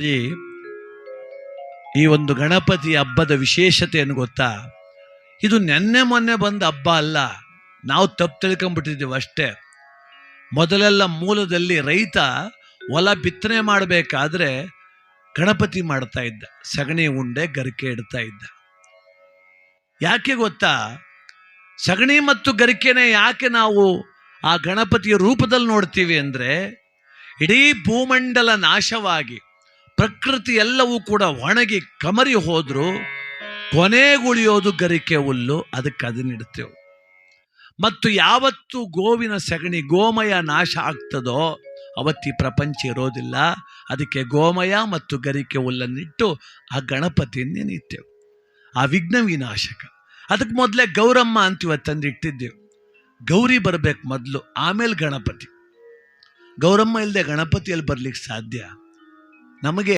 ಈ ಒಂದು ಗಣಪತಿ ಹಬ್ಬದ ವಿಶೇಷತೆ ಏನು ಗೊತ್ತಾ? ಇದು ನೆನ್ನೆ ಮೊನ್ನೆ ಬಂದ ಹಬ್ಬ ಅಲ್ಲ. ನಾವು ತಪ್ಪು ತಿಳ್ಕೊಂಬಿಟ್ಟಿದ್ದೀವಿ ಅಷ್ಟೇ. ಮೊದಲೆಲ್ಲ ಮೂಲದಲ್ಲಿ ರೈತ ಹೊಲ ಬಿತ್ತನೆ ಮಾಡಬೇಕಾದ್ರೆ ಗಣಪತಿ ಮಾಡ್ತಾ ಇದ್ದ. ಸಗಣಿ ಉಂಡೆ, ಗರಿಕೆ ಇಡ್ತಾ ಇದ್ದ. ಯಾಕೆ ಗೊತ್ತಾ? ಸಗಣಿ ಮತ್ತು ಗರಿಕೆನೆ ಯಾಕೆ ನಾವು ಆ ಗಣಪತಿಯ ರೂಪದಲ್ಲಿ ನೋಡ್ತೀವಿ ಅಂದರೆ, ಇಡೀ ಭೂಮಂಡಲ ನಾಶವಾಗಿ ಪ್ರಕೃತಿ ಎಲ್ಲವೂ ಕೂಡ ಒಣಗಿ ಕಮರಿ ಹೋದರೂ ಕೊನೆಗುಳಿಯೋದು ಗರಿಕೆ ಹುಲ್ಲು, ಅದಕ್ಕೆ ಅದನ್ನಿಡ್ತೇವೆ ಮತ್ತು ಯಾವತ್ತು ಗೋವಿನ ಸಗಣಿ ಗೋಮಯ ನಾಶ ಆಗ್ತದೋ, ಅವತ್ತಿ ಪ್ರಪಂಚ ಇರೋದಿಲ್ಲ. ಅದಕ್ಕೆ ಗೋಮಯ ಮತ್ತು ಗರಿಕೆ ಹುಲ್ಲನ್ನಿಟ್ಟು ಆ ಗಣಪತಿಯನ್ನೇ ನಿತ್ತೇವೆ ಆ ವಿಘ್ನ ವಿನಾಶಕ. ಅದಕ್ಕೆ ಮೊದಲೇ ಗೌರಮ್ಮ ಅಂತೀವ ತಂದು ಇಟ್ಟಿದ್ದೆವು. ಗೌರಿ ಬರಬೇಕು ಮೊದಲು, ಆಮೇಲೆ ಗಣಪತಿ. ಗೌರಮ್ಮ ಇಲ್ಲದೆ ಗಣಪತಿಯಲ್ಲಿ ಬರ್ಲಿಕ್ಕೆ ಸಾಧ್ಯ? ನಮಗೆ